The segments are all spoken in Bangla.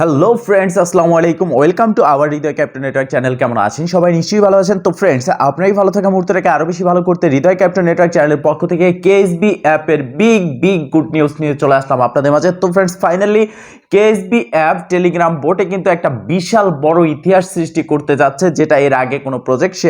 হ্যালো ফ্রেন্ডস আসসালামু আলাইকুম। Welcome to our Hridoy captain network channel কেমন আছেন সবাই? নিশ্চয়ই ভালো আছেন। তো ফ্রেন্ডস আপনারই ভালো থাকা মুহূর্তটাকে আরও বেশি ভালো করতে হৃদয় ক্যাপ্টেন নেটওয়ার্ক চ্যানেলের পক্ষ থেকে কেএসবি অ্যাপের বিগ বিগ গুড নিউজ নিয়ে চলে আসলাম আপনাদের মাঝে। তো friends finally KSB app Telegram বোটে কিন্তু একটা বিশাল বড় ইতিহাস সৃষ্টি করতে যাচ্ছে, যেটা এর আগে কোনো প্রজেক্ট সে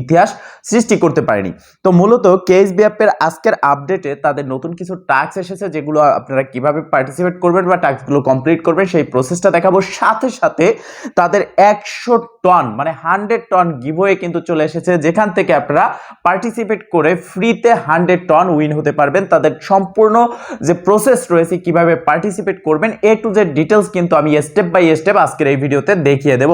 ইতিহাস সৃষ্টি করতে পারেনি। তো, মূলত কেএসবি অ্যাপের আজকের আপডেটে তাদের নতুন কিছু টাস্ক এসেছে, যেগুলো আপনারা কীভাবে পার্টিসিপেট করবেন বা টাস্কগুলো কমপ্লিট করবেন, সেই প্রসেসটা দেখাবো সাথে সাথে তাদের একশো টন মানে হান্ড্রেড টন গিভওয়ে কিন্তু চলে এসেছে, যেখান থেকে আপনারা পার্টিসিপেট করে ফ্রিতে হান্ড্রেড টন উইন হতে পারবেন। তাদের সম্পূর্ণ যে প্রসেস রয়েছে, কীভাবে পার্টিসিপেট করবেন এ টু জেড ডিটেলস কিন্তু আমি স্টেপ বাই স্টেপ আজকের এই ভিডিওতে দেখিয়ে দেব।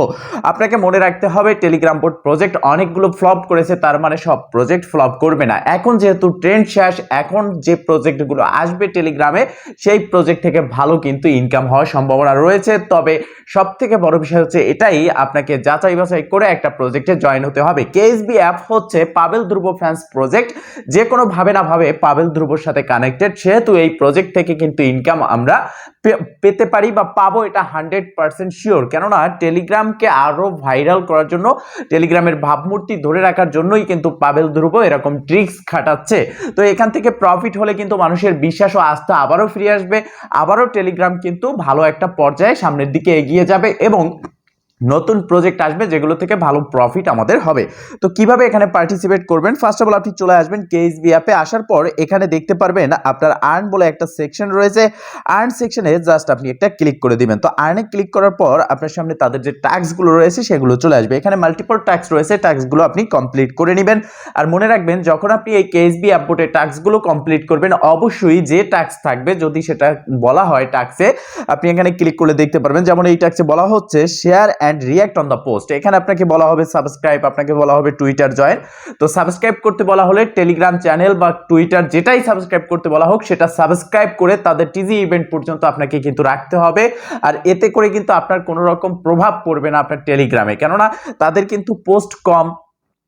আপনাকে মনে রাখতে হবে টেলিগ্রাম বোর্ড প্রজেক্ট অনেকগুলো ফ্লপ করেছে, তার মানে সব প্রজেক্ট ফ্লপ করবে না। এখন যেহেতু ট্রেন্ড শেষ, এখন যে প্রজেক্টগুলো আসবে টেলিগ্রামে সেই প্রজেক্ট থেকে ভালো কিন্তু ইনকাম হওয়ার সম্ভাবনা রয়েছে। তবে সব থেকে বড় বিষয় হচ্ছে এটাই, আপনাকে যাচাই বাছাই করে একটা প্রজেক্টে জয়েন হতে হবে। কেএসবি অ্যাপ হচ্ছে পাবেল ধ্রুব ফ্যান্স প্রজেক্ট যে কোনো ভাবে না ভাবে পাবেল ধ্রুবর সাথে কানেক্টেড সেহেতু এই প্রজেক্ট থেকে কিন্তু ইনকাম আমরা পেতে পারি বা পাবো এটা হান্ড্রেড পার্সেন্ট শিওর কেননা টেলিগ্রামকে আরও ভাইরাল করার জন্য টেলিগ্রামের ভাবমূর্তি ধরে রাখার জন্যই কিন্তু পাবেল ধ্রুব এরকম ট্রিক্স খাটাচ্ছে। তো এখান থেকে প্রফিট হলে কিন্তু মানুষের বিশ্বাস ও আস্থা আবারও ফিরে আসবে। আবারও টেলিগ্রাম কিন্তু ভালো একটা পর্যায়ে সামনের দিকে এগিয়ে যাবে এবং নতুন প্রজেক্ট আসবে যেগুলো থেকে ভালো প্রফিট আমাদের হবে। তো কীভাবে এখানে পার্টিসিপেট করবেন? ফার্স্ট অফ অল আপনি চলে আসবেন কেএসবি অ্যাপে আসার পর এখানে দেখতে পারবেন আপনার আর্ন বলে একটা সেকশন রয়েছে। আর্ন সেকশনে জাস্ট আপনি একটা ক্লিক করে দিবেন। তো আর্নে ক্লিক করার পর আপনার সামনে তাদের যে ট্যাক্সগুলো রয়েছে সেগুলো চলে আসবে। এখানে মাল্টিপল ট্যাক্স রয়েছে। ট্যাক্সগুলো আপনি কমপ্লিট করে নেবেন। আর মনে রাখবেন, যখন আপনি এই কেএসবি অ্যাপ বোর্ডে ট্যাক্সগুলো কমপ্লিট করবেন, অবশ্যই যে ট্যাক্স থাকবে, যদি সেটা বলা হয় ট্যাক্সে আপনি এখানে ক্লিক করে দেখতে পারবেন। যেমন এই ট্যাক্সে বলা হচ্ছে share and react on the post এখানে আপনাকে বলা হবে সাবস্ক্রাইব আপনাকে বলা হবে টুইটার জয়েন তো সাবস্ক্রাইব করতে বলা হলে টেলিগ্রাম চ্যানেল বা টুইটার যেটাই সাবস্ক্রাইব করতে বলা হোক, সেটা সাবস্ক্রাইব করে তাদের টিজি ইভেন্ট পর্যন্ত আপনাকে কিন্তু রাখতে হবে। আর এতে করে কিন্তু আপনার কোনো রকম প্রভাব পড়বে না আপনার টেলিগ্রামে কেননা তাদের কিন্তু পোস্ট কম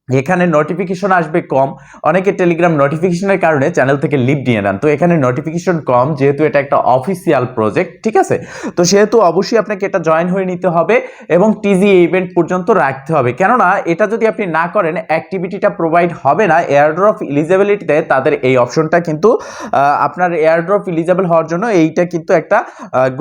এখানে নোটিফিকেশন আসবে কম। অনেকে টেলিগ্রাম নোটিফিকেশনের কারণে চ্যানেল থেকে লিভ নিয়ে নেন তো এখানে নোটিফিকেশন কম, যেহেতু এটা একটা অফিসিয়াল প্রজেক্ট ঠিক আছে? তো সেহেতু অবশ্যই আপনাকে এটা জয়েন হয়ে নিতে হবে এবং টিজি ইভেন্ট পর্যন্ত রাখতে হবে। কেননা, এটা যদি আপনি না করেন অ্যাক্টিভিটিটা প্রোভাইড হবে না এয়ারড্রপ ইলিজেবিলিটিতে তাদের এই অপশনটা কিন্তু আপনার এয়ারড্রপ ইলিজিবল হওয়ার জন্য এইটা কিন্তু একটা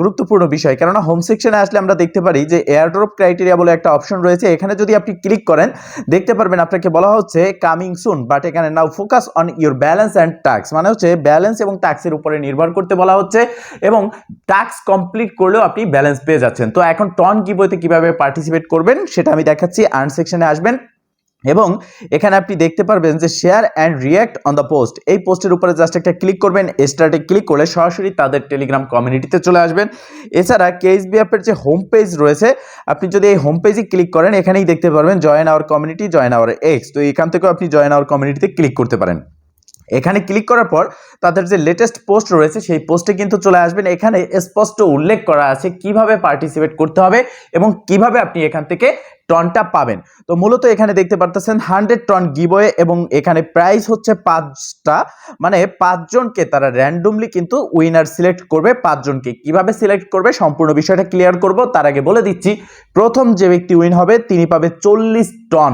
গুরুত্বপূর্ণ বিষয়। কেননা হোম সেকশনে আসলে আমরা দেখতে পারি যে এয়ারড্রপ ক্রাইটেরিয়া বলে একটা অপশন রয়েছে। এখানে যদি আপনি ক্লিক করেন, দেখতে পারবেন আপনাকে বলা হচ্ছে কামিং সুন বাট এখানে now focus on your balance and tasks মানে হচ্ছে ব্যালেন্স এবং ট্যাক্সের উপরে নির্ভর করতে বলা হচ্ছে এবং ট্যাক্স কমপ্লিট করলেও আপনি ব্যালেন্স পেয়ে যাচ্ছেন। তো এখন টন কিবোতে কীভাবে পার্টিসিপেট করবেন, সেটা আমি দেখাচ্ছি আর্ন সেকশনে আসবেন। এবং এখানে আপনি দেখতে পারবেন যে share and react on the post এই পোস্টের উপরে জাস্ট একটা ক্লিক করবেন স্টার্টে ক্লিক করলে সরাসরি তাদের টেলিগ্রাম কমিউনিটিতে চলে আসবেন। এছাড়া কেএসবি অ্যাপের যে হোম পেজ রয়েছে, আপনি যদি এই হোম পেজে ক্লিক করেন, এখানেই দেখতে পারবেন join our community join our X তো এখান থেকেও আপনি জয়েন আওয়ার কমিউনিটিতে ক্লিক করতে পারেন। এখানে ক্লিক করার পর তাদের যে লেটেস্ট পোস্ট রয়েছে, সেই পোস্টে কিন্তু চলে আসবেন। এখানে স্পষ্ট উল্লেখ করা আছে কীভাবে পার্টিসিপেট করতে হবে এবং কীভাবে আপনি এখান থেকে টনটা পাবেন। তো মূলত এখানে দেখতে পারতেছেন হান্ড্রেড টন গিবয়ে এবং এখানে প্রাইস হচ্ছে পাঁচটা। মানে পাঁচজনকে তারা র্যান্ডমলি কিন্তু উইনার সিলেক্ট করবে, পাঁচজনকে কীভাবে সিলেক্ট করবে সম্পূর্ণ বিষয়টা ক্লিয়ার করব, তার আগে বলে দিচ্ছি, প্রথম যে ব্যক্তি উইন হবে তিনি পাবে চল্লিশ টন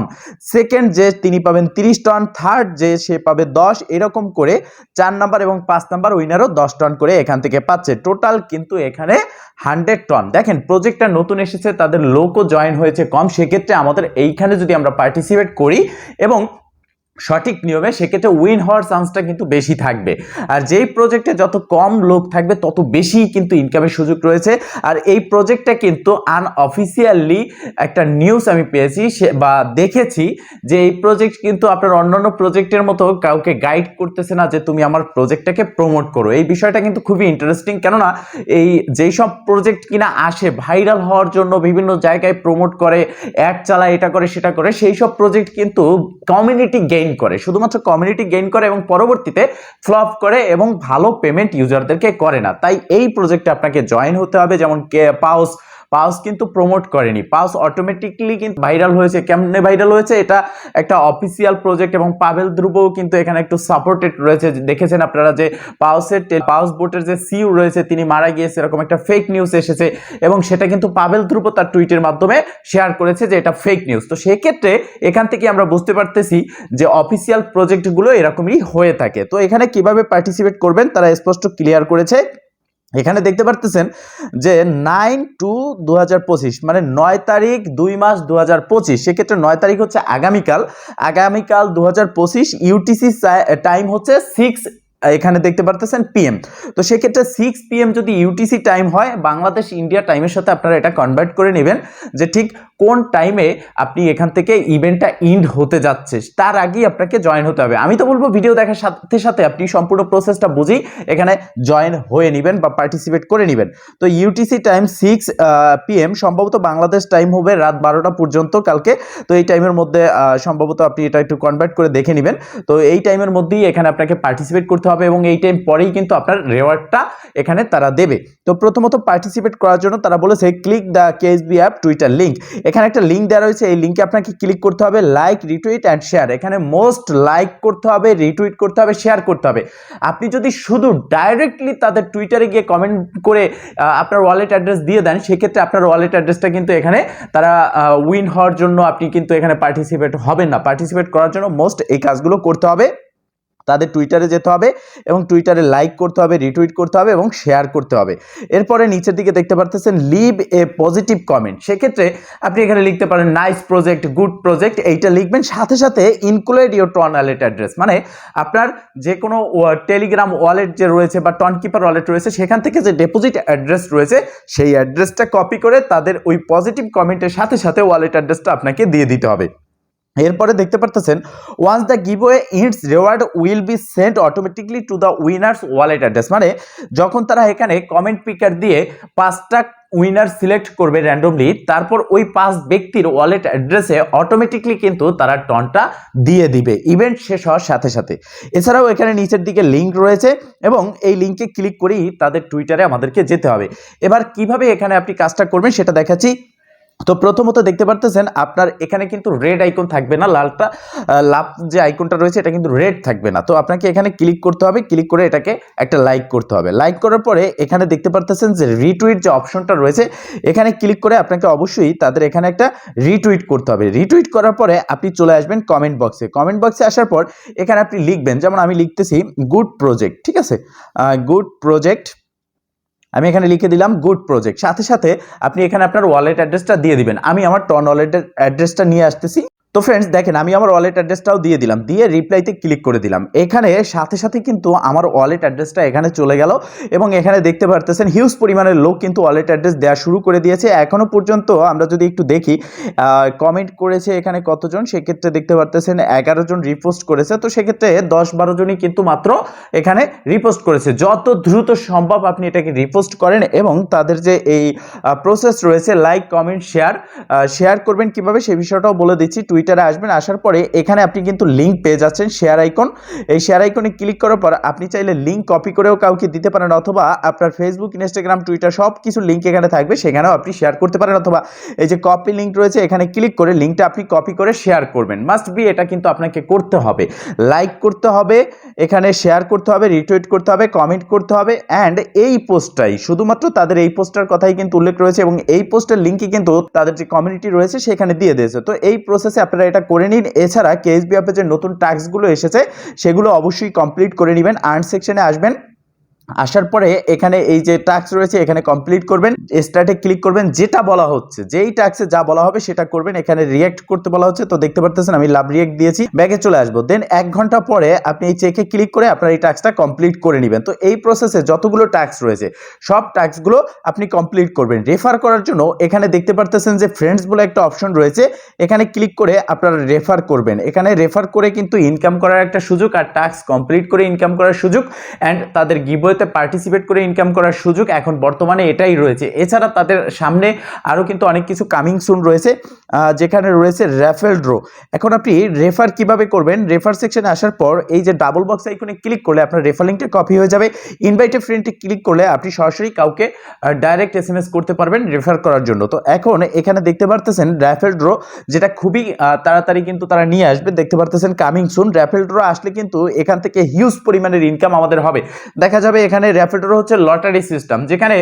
সেকেন্ড যে তিনি পাবেন তিরিশ টন থার্ড যে সে পাবে দশ, এরকম করে চার নাম্বার এবং পাঁচ নাম্বার উইনারও দশ টন করে এখান থেকে পাচ্ছে। টোটাল কিন্তু এখানে হান্ড্রেড টন দেখেন প্রজেক্টটা নতুন এসেছে, তাদের লোকও জয়েন হয়েছে কম সেক্ষেত্রে আমাদের এইখানে যদি আমরা পার্টিসিপেট করি এবং সঠিক নিয়মে সেক্ষেত্রে উইন হওয়ার চান্সটা কিন্তু বেশি থাকবে। আর যেই প্রজেক্টে যত কম লোক থাকবে, তত বেশি কিন্তু ইনকামের সুযোগ রয়েছে। আর এই প্রজেক্টটা কিন্তু আনঅফিসিয়ালি একটা নিউজ আমি পেয়েছি, সে বা দেখেছি যে এই প্রজেক্ট কিন্তু আপনার অন্যান্য প্রজেক্টের মতো কাউকে গাইড করতেছে না যে তুমি আমার প্রজেক্টটাকে প্রমোট করো। এই বিষয়টা কিন্তু খুবই ইন্টারেস্টিং কেননা এই যেই সব প্রজেক্ট কিনা আসে ভাইরাল হওয়ার জন্য বিভিন্ন জায়গায় প্রমোট করে অ্যাড চালায়, এটা করে, সেটা করে, সেই সব প্রজেক্ট কিন্তু কমিউনিটি গেইন করে, শুধুমাত্র কমিউনিটি গেইন করে এবং পরবর্তীতে ফ্লপ করে এবং ভালো পেমেন্ট ইউজারদেরকে করে না। তাই এই প্রজেক্টে আপনাকে জয়েন হতে হবে, যেমন পাউস পাউস কিন্তু প্রমোট করেনি। পাউস অটোমেটিকলি কিন্তু ভাইরাল হয়েছে। কেমনে ভাইরাল হয়েছে? এটা একটা অফিসিয়াল প্রজেক্ট এবং পাবেল ধ্রুবও কিন্তু এখানে একটু সাপোর্টেড রয়েছে। দেখেছেন আপনারা যে পাউসের পাউস বোটের যে সিউ রয়েছে, তিনি মারা গিয়েছে এরকম একটা ফেক নিউজ এসেছে এবং সেটা কিন্তু পাবেল ধ্রুব তার টুইটের মাধ্যমে শেয়ার করেছে যে এটা ফেক নিউজ তো সেক্ষেত্রে এখান থেকে আমরা বুঝতে পারতেছি যে অফিসিয়াল প্রজেক্টগুলো এরকমই হয়ে থাকে। তো এখানে কীভাবে পার্টিসিপেট করবেন, তারা স্পষ্ট ক্লিয়ার করেছে। এখানে দেখতে পারতেছেন যে নাইন টু দু হাজার পঁচিশ মানে নয় তারিখ দুই মাস দু হাজার পঁচিশ। সেক্ষেত্রে নয় তারিখ হচ্ছে আগামীকাল। আগামীকাল দু হাজার পঁচিশ ইউটিসি টাইম হচ্ছে সিক্স এখানে দেখতে পারতেছেন পিএম তো সেক্ষেত্রে সিক্স পিএম যদি ইউটিসি টাইম হয়, বাংলাদেশ ইন্ডিয়া টাইমের সাথে আপনারা এটা কনভার্ট করে নেবেন যে ঠিক কোন টাইমে আপনি এখান থেকে ইভেন্টটা ইন্ড হতে যাচ্ছে, তার আগেই আপনাকে জয়েন হতে হবে। আমি তো বলব ভিডিও দেখার সাথে সাথে আপনি সম্পূর্ণ প্রসেসটা বুঝেই এখানে জয়েন হয়ে নেবেন বা পার্টিসিপেট করে নেবেন। তো ইউটিসি টাইম সিক্স পিএম সম্ভবত বাংলাদেশ টাইম হবে রাত বারোটা পর্যন্ত কালকে। তো এই টাইমের মধ্যে সম্ভবত আপনি এটা একটু কনভার্ট করে দেখে নেবেন। তো এই টাইমের মধ্যেই এখানে আপনাকে পার্টিসিপেট করতে হবে। এবং এই টাইম পরেই কিন্তু আপনার রেওয়ার্ডটা এখানে তারা দেবে। তো প্রথমত পার্টিসিপেট করার জন্য তারা বলেছে click the KSB app Twitter link এখানে একটা লিঙ্ক দেওয়া রয়েছে, এই লিঙ্কে আপনাকে ক্লিক করতে হবে লাইক রিটুইট অ্যান্ড শেয়ার এখানে মোস্ট লাইক করতে হবে রিটুইট করতে হবে শেয়ার করতে হবে। আপনি যদি শুধু ডাইরেক্টলি তাদের টুইটারে গিয়ে কমেন্ট করে আপনার ওয়ালেট অ্যাড্রেস দিয়ে দেন, সেক্ষেত্রে আপনার ওয়ালেট অ্যাড্রেসটা কিন্তু এখানে তারা উইন হওয়ার জন্য আপনি কিন্তু এখানে পার্টিসিপেট হবেন না। পার্টিসিপেট করার জন্য মোস্ট এই কাজগুলো করতে হবে। তাদের টুইটারে যেতে হবে এবং টুইটারে লাইক করতে হবে রিটুইট করতে হবে এবং শেয়ার করতে হবে। এরপরে নিচের দিকে দেখতে পারতেছেন লিভ এ পজিটিভ কমেন্ট সেক্ষেত্রে আপনি এখানে লিখতে পারেন নাইস প্রজেক্ট গুড প্রজেক্ট এইটা লিখবেন, সাথে সাথে include your TON wallet address মানে আপনার যে কোনো টেলিগ্রাম ওয়ালেট যে রয়েছে বা টন কিপার ওয়ালেট রয়েছে, সেখান থেকে যে ডেপোজিট অ্যাড্রেস রয়েছে, সেই অ্যাড্রেসটা কপি করে তাদের ওই পজিটিভ কমেন্টের সাথে সাথে ওয়ালেট অ্যাড্রেসটা আপনাকে দিয়ে দিতে হবে। এরপরে দেখতে পারতেছেন once the giveaway its reward will be sent automatically to the winners wallet address মানে যখন তারা এখানে কমেন্ট পিকার দিয়ে পাঁচটা উইনার সিলেক্ট করবে র্যান্ডমলি তারপর ওই পাঁচ ব্যক্তির ওয়ালেট অ্যাড্রেসে অটোমেটিকলি কিন্তু তারা টনটা দিয়ে দিবে। ইভেন্ট শেষ হওয়ার সাথে সাথে। এছাড়াও এখানে নিচের দিকে লিঙ্ক রয়েছে এবং এই লিঙ্কে ক্লিক করেই তাদের টুইটারে আমাদেরকে যেতে হবে। এবার কীভাবে এখানে আপনি কাজটা করবেন সেটা দেখাচ্ছি। তো প্রথমত দেখতে পারতেছেন, আপনার এখানে কিন্তু রেড আইকন থাকবে না, লালটা লাভ যে আইকনটা রয়েছে, এটা কিন্তু রেড থাকবে না। তো আপনাকে এখানে ক্লিক করতে হবে ক্লিক করে এটাকে একটা লাইক করতে হবে। লাইক করার পরে এখানে দেখতে পারতেছেন যে রিটুইট যে অপশনটা রয়েছে, এখানে ক্লিক করে আপনাকে অবশ্যই তাদের এখানে একটা রিটুইট করতে হবে। রিটুইট করার পরে আপনি চলে আসবেন কমেন্ট বক্সে কমেন্ট বক্সে আসার পর এখানে আপনি লিখবেন, যেমন আমি লিখতেছি গুড প্রজেক্ট ঠিক আছে? গুড প্রজেক্ট আমি এখানে লিখে দিলাম গুড প্রজেক্ট সাথে সাথে আপনি এখানে আপনার ওয়ালেট অ্যাড্রেসটা দিয়ে দিবেন। আমি আমার টন ওয়ালেটের অ্যাড্রেসটা নিয়ে আসতেছি। তো ফ্রেন্ডস দেখেন, আমি আমার ওয়ালেট অ্যাড্রেসটাও দিয়ে দিলাম, দিয়ে রিপ্লাইতে ক্লিক করে দিলাম। এখানে সাথে সাথে কিন্তু আমার ওয়ালেট অ্যাড্রেসটা এখানে চলে গেল এবং এখানে দেখতে পারতেছেন হিউজ পরিমাণের লোক কিন্তু ওয়ালেট অ্যাড্রেস দেওয়া শুরু করে দিয়েছে। এখনও পর্যন্ত আমরা যদি একটু দেখি কমেন্ট করেছে এখানে কতজন? সেক্ষেত্রে দেখতে পারতেছেন, এগারো জন রিপোস্ট করেছে। তো সেক্ষেত্রে দশ বারো জনই কিন্তু মাত্র এখানে রিপোস্ট করেছে। যত দ্রুত সম্ভব আপনি এটাকে রিপোস্ট করেন এবং তাদের যে এই প্রসেস রয়েছে লাইক কমেন্ট শেয়ার শেয়ার করবেন কীভাবে সেই বিষয়টাও বলে দিচ্ছি। টুইটারে আসবেন, আসার পরে এখানে আপনি কিন্তু লিঙ্ক পেয়ে যাচ্ছেন শেয়ার আইকন এই শেয়ার আইকনে ক্লিক করার পর আপনি চাইলে লিঙ্ক কপি করেও কাউকে দিতে পারেন অথবা আপনার ফেসবুক ইনস্টাগ্রাম টুইটার সব কিছু লিঙ্ক এখানে থাকবে, সেখানেও আপনি শেয়ার করতে পারেন অথবা এই যে কপি লিঙ্ক রয়েছে, এখানে ক্লিক করে লিঙ্কটা আপনি কপি করে শেয়ার করবেন। মাস্ট বি এটা কিন্তু আপনাকে করতে হবে। লাইক করতে হবে, এখানে শেয়ার করতে হবে রিটুইট করতে হবে কমেন্ট করতে হবে অ্যান্ড এই পোস্টটাই শুধুমাত্র তাদের এই পোস্টটার কথাই কিন্তু উল্লেখ রয়েছে এবং এই পোস্টের লিঙ্কই কিন্তু তাদের যে কমিউনিটি রয়েছে, সেখানে দিয়ে দিয়েছে। তো এই প্রসেসে আপনারা এটা করে নিন। এছাড়া কেএসবি অ্যাপে যে নতুন টাস্কগুলো এসেছে, সেগুলো অবশ্যই কমপ্লিট করে নেবেন। আর্ন সেকশনে আসবেন। আসার পরে এখানে এই যে টাস্ক রয়েছে, এখানে কমপ্লিট করবেন। স্টার্টে ক্লিক করবেন, যেটা বলা হচ্ছে, যেই টাস্কে যা বলা হবে সেটা করবেন। এখানে রিয়েক্ট করতে বলা হচ্ছে, তো দেখতে পারতেছেন আমি লাভ রিয়েক্ট দিয়েছি। ব্যাগে চলে আসব। দেন এক ঘণ্টা পরে আপনি এই চেকে ক্লিক করে আপনার এই টাস্কটা কমপ্লিট করে নেবেন। তো এই প্রসেসে যতগুলো টাস্ক রয়েছে, সব টাস্কগুলো আপনি কমপ্লিট করবেন। রেফার করার জন্য এখানে দেখতে পারতেছেন যে ফ্রেন্ডস বলে একটা অপশন রয়েছে। এখানে ক্লিক করে আপনারা রেফার করবেন। এখানে রেফার করে কিন্তু ইনকাম করার একটা সুযোগ আর টাস্ক কমপ্লিট করে ইনকাম করার সুযোগ অ্যান্ড তাদের গিভওয়ে গিভওয়েতে পার্টিসিপেট করে ইনকাম করার সুযোগ এখন বর্তমানে এটাই রয়েছে। এছাড়া তাদের সামনে আরও কিন্তু অনেক কিছু কামিং সুন রয়েছে যেখানে রয়েছে র্যাফেল ড্রো এখন আপনি রেফার কীভাবে করবেন? রেফার সেকশনে আসার পর এই যে ডাবল বক্স আইকনে ক্লিক করলে আপনার রেফার কপি হয়ে যাবে। ইনভাইটে ফ্রেন্ডে ক্লিক করলে আপনি সরাসরি কাউকে ডাইরেক্ট এস এম এস করতে পারবেন রেফার করার জন্য। তো এখন এখানে দেখতে পারতেছেন র্যাফেল ড্রো যেটা খুবই তাড়াতাড়ি কিন্তু তারা নিয়ে আসবে। দেখতে পারতেছেন কামিং সুন র্যাফেল ড্রো আসলে কিন্তু এখান থেকে হিউজ পরিমাণের ইনকাম আমাদের হবে। দেখা যাবে এখানে র্যাফেল ড্রো হচ্ছে লটারি সিস্টেম, যেখানে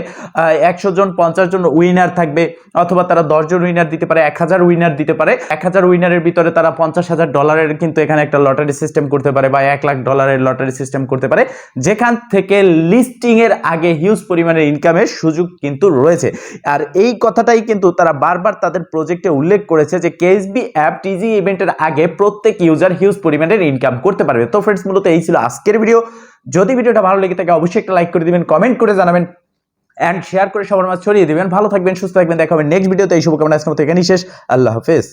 একশো জন, পঞ্চাশ জন উইনার থাকবে, অথবা তারা দশজন উইনার দিতে পারে, এক হাজার উইনার দিতে পারে। এক হাজার উইনারের ভিতরে তারা পঞ্চাশ হাজার ডলারের কিন্তু এখানে একটা লটারি সিস্টেম করতে পারে, বা এক লাখ ডলারের লটারি সিস্টেম করতে পারে। যেখান থেকে লিস্টিং এর আগে হিউজ পরিমাণের ইনকামের সুযোগ কিন্তু রয়েছে। আর এই কথাটাই কিন্তু তারা বারবার তাদের প্রজেক্টে উল্লেখ করেছে যে কেএসবি অ্যাপ টিজি ইভেন্টের আগে প্রত্যেক ইউজার হিউজ পরিমাণের ইনকাম করতে পারবে। তো ফ্রেন্ডস মূলত এই ছিল আজকের ভিডিও যদি ভিডিওটা ভালো লেগে থাকে, অবশ্যই একটা লাইক করে দিবেন কমেন্ট করে জানাবেন অ্যান্ড শেয়ার করে সবার মাঝে ছড়িয়ে দিবেন। ভালো থাকবেন, সুস্থ থাকবেন, দেখা হবে নেক্সট ভিডিওতে এই শুভকামনা মতো এখানেই শেষ। আল্লাহ হাফেজ।